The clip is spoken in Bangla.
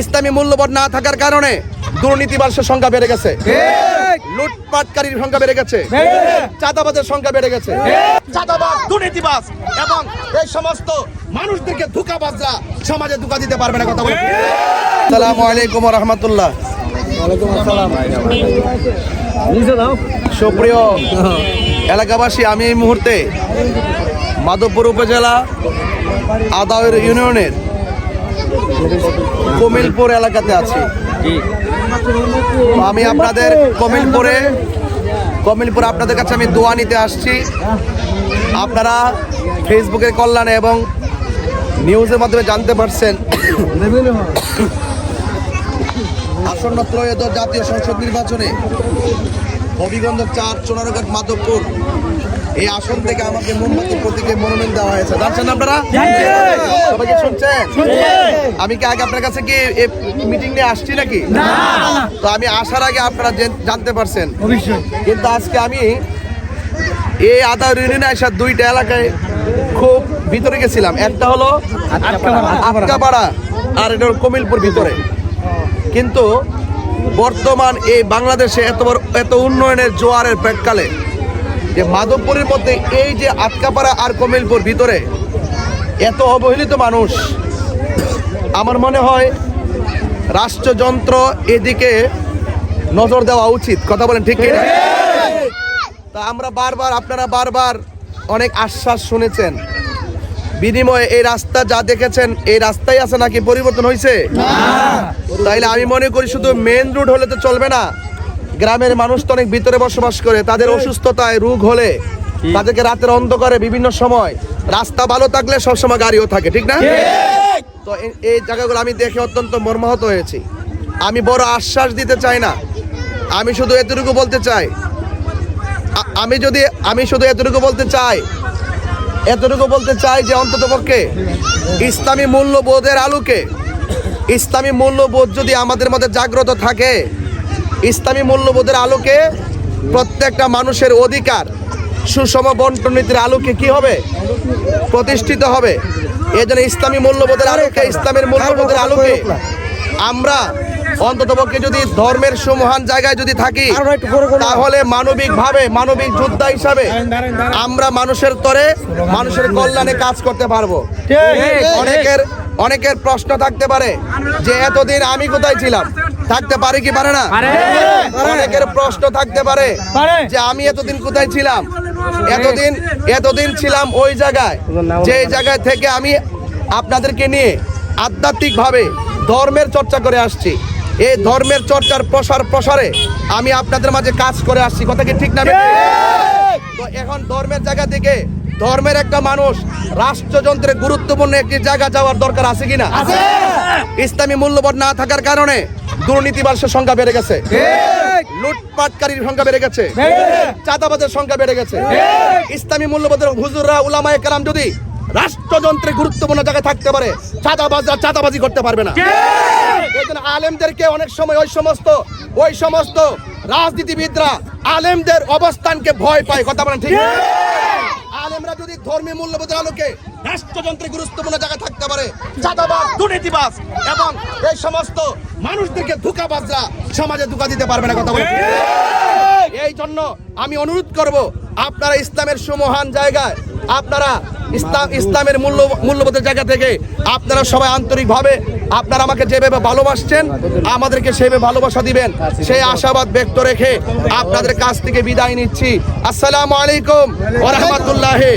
ইসলামী মূল্যবোধ না থাকার কারণে দুর্নীতিবাসের সংখ্যা বেড়ে গেছে। লুটপাটকারীর সংখ্যা বেড়ে গেছে। চাঁদাবাজের সংখ্যা বেড়ে গেছে। চাঁদাবাজ দুর্নীতিবাজ এবং এই সমস্ত মানুষদেরকে ধোকাবাজরা সমাজে ধোকা দিতে পারবে না কথা বলে। আসসালামু আলাইকুম রহমতুল্লাহ। সুপ্রিয় এলাকাবাসী আমি এই মুহূর্তে মাধবপুর উপজেলা আদাউর ইউনিয়নের কমিলপুর এলাকাতে আছি। আমি আপনাদের কমিলপুরে কমিলপুর আপনাদের কাছে আমি দোয়া নিতে আসছি। আপনারা ফেসবুকের কল্যাণে এবং নিউজের মাধ্যমে জানতে পারছেন। আসন্ন ত্রয়োদশ জাতীয় সংসদ নির্বাচনে হবিগঞ্জ চার সোনারঘাট মাধবপুর এই আসন থেকে আমাকে মোমবাতি প্রতীকে মনোনয়ন দেওয়া হয়েছে। জানছেন আপনারা? সবাইকে শুনছেন? আমি কি আগে আপনার কাছে কি মিটিং নিয়ে আসছি নাকি? তো আমি আসার আগে আপনারা জানতে পারছেন। কিন্তু আজকে আমি এই আদা ইউনিয়নে আসার দুইটা এলাকায় খুব ভিতরে গেছিলাম। একটা হলো আটকাপাড়া। আর এটা হলো কমিলপুর ভিতরে। কিন্তু বর্তমান এই বাংলাদেশে এত বড় এত উন্নয়নের জোয়ারের প্রেক্ষালে যে মাধবপুরের মধ্যে এই যে আটকাপাড়া আর কমিলপুর ভিতরে এত অবহেলিত মানুষ আমার মনে হয় রাষ্ট্রযন্ত্র এদিকে নজর দেওয়া উচিত। কথা বলেন ঠিক তা আমরা বারবার আপনারা বারবার অনেক আশ্বাস শুনেছেন। বিনিময়ে এই রাস্তা যা দেখেছেন এই রাস্তাই আছে নাকি পরিবর্তন হয়েছে তাইলে আমি মনে করি শুধু মেন রোড হলে তো চলবে না। গ্রামের মানুষ তো অনেক ভিতরে বসবাস করে তাদের অসুস্থতায় রোগ হলে তাদেরকে রাতের অন্ধকারে বিভিন্ন সময় রাস্তা ভালো থাকলে সবসময় গাড়িও থাকে ঠিক না? তো এই- এই জায়গাগুলো আমি দেখে অত্যন্ত মর্মাহত হয়েছি। আমি বড় আশ্বাস দিতে চাই না। আমি শুধু এতটুকু বলতে চাই আমি যদি আমি শুধু এতটুকু বলতে চাই এতটুকু বলতে চাই যে অন্তত পক্ষে ইসলামী মূল্যবোধের আলোকে ইসলামী মূল্যবোধ যদি আমাদের মধ্যে জাগ্রত থাকে ইসলামী মূল্যবোধের আলোকে প্রত্যেকটা মানুষের অধিকার সুষম বন্টন নীতির আলোকে কি হবে? প্রতিষ্ঠিত হবে। এই জন্য ইসলামী মূল্যবোধের আলোকে ইসলামের মূল্যবোধের আলোকে আমরা অন্ততপক্ষে যদি ধর্মের সুমহান জায়গায় যদি থাকি তাহলে মানবিক ভাবে মানবিক যোদ্ধা হিসাবে আমরা মানুষের তরে মানুষের কল্যাণে কাজ করতে পারব। অনেকের অনেকের প্রশ্ন থাকতে পারে যে এতদিন আমি কোথায় ছিলাম? থাকতে পারে কি পারে না? অনেকের প্রশ্ন থাকতে পারে যে আমি এতদিন কোথায় ছিলাম? এতদিন এতদিন ছিলাম ওই জায়গায়। যে জায়গায় থেকে আমি আপনাদেরকে নিয়ে আধ্যাত্মিকভাবে ধর্মের চর্চা করে আসছি। এই ধর্মের চর্চার প্রসার প্রসারে আমি আপনাদের মাঝে কাজ করে আসছি। কথা কি ঠিক না? তো এখন ধর্মের জায়গা থেকে ধর্মের একটা মানুষ রাষ্ট্রযন্ত্রের গুরুত্বপূর্ণ একটি জায়গা যাওয়ার দরকার আছে কিনা? ইসলামী মূল্যবোধ না থাকার কারণে দুর্নীতিবাসের সংখ্যা বেড়ে গেছে। লুটপাটকারীর সংখ্যা বেড়ে গেছে। চাঁদাবাজের সংখ্যা বেড়ে গেছে। ইসলামী মূল্যবোধের হুজুররা উলামায়ে কেরাম যদি রাষ্ট্রযন্ত্রে গুরুত্বপূর্ণ জায়গায় থাকতে পারে চাঁদাবাজরা চাঁদাবাজি করতে পারবে না। এই জন্য আলেমদেরকে অনেক সময় ওই সমস্ত ওই সমস্ত রাজনীতিবিদরা আলেমদের অবস্থানকে ভয় পায়। কথা বলেন ঠিক। আলেমরা যদি ধর্মীয় মূল্যবোধের আলোকে রাষ্ট্রযন্ত্রে গুরুত্বপূর্ণ জায়গায় থাকতে পারে। চাঁদাবাজ দুর্নীতিবাজ এবং এই সমস্ত মানুষদেরকে ধোকাবাজরা সমাজে ধোকা দিতে পারবে না কথা বলে। এই জন্য আমি অনুরোধ করব আপনারা ইসলামের সুমহান জায়গায় আপনারা ইসলাম, ইসলামের মূল্য, মূল্যবোধের জায়গা থেকে আপনারা সবাই আন্তরিকভাবে আপনারা আমাকে যেভাবে ভালোবাসছেন, আমাদেরকে সেভাবে ভালোবাসা দিবেন, সেই আশাবাদ ব্যক্ত রেখে আপনাদের কাছ থেকে বিদায় নিচ্ছি। আসসালামু আলাইকুম ওয়া রাহমাতুল্লাহি